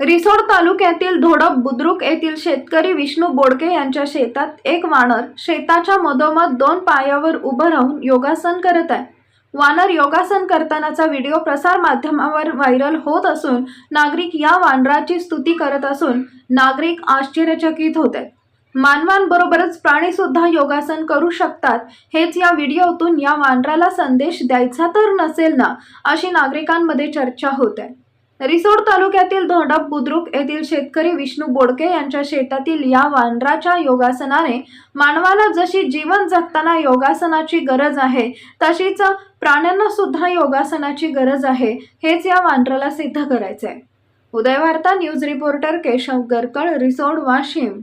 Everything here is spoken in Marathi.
रिसोड तालुक्यातील धोडप बुद्रुक येथील शेतकरी विष्णू बोडके यांच्या शेतात एक वानर शेताच्या मधोमध दोन पायावर उभं राहून योगासन करत आहे. वानर योगासन करतानाचा व्हिडिओ प्रसार माध्यमावर व्हायरल होत असून नागरिक या वानराची स्तुती करत असून नागरिक आश्चर्यचकित होत. आहेत मानवांबरोबरच प्राणीसुद्धा योगासन करू शकतात. हेच या व्हिडिओतून या वानराला संदेश द्यायचा तर नसेल ना अशी नागरिकांमध्ये चर्चा होत. आहे रिसोड तालुक्यातील धोंडप बुद्रुक येथील शेतकरी विष्णू बोडके यांच्या शेतातील या वानराच्या योगासनाने मानवाला जशी जीवन जगताना योगासनाची गरज आहे तशीच प्राण्यांना सुद्धा योगासनाची गरज आहे हेच या वानराला सिद्ध करायचे आहे वार्ता न्यूज रिपोर्टर केशव गरकळ रिसोड वाशिम.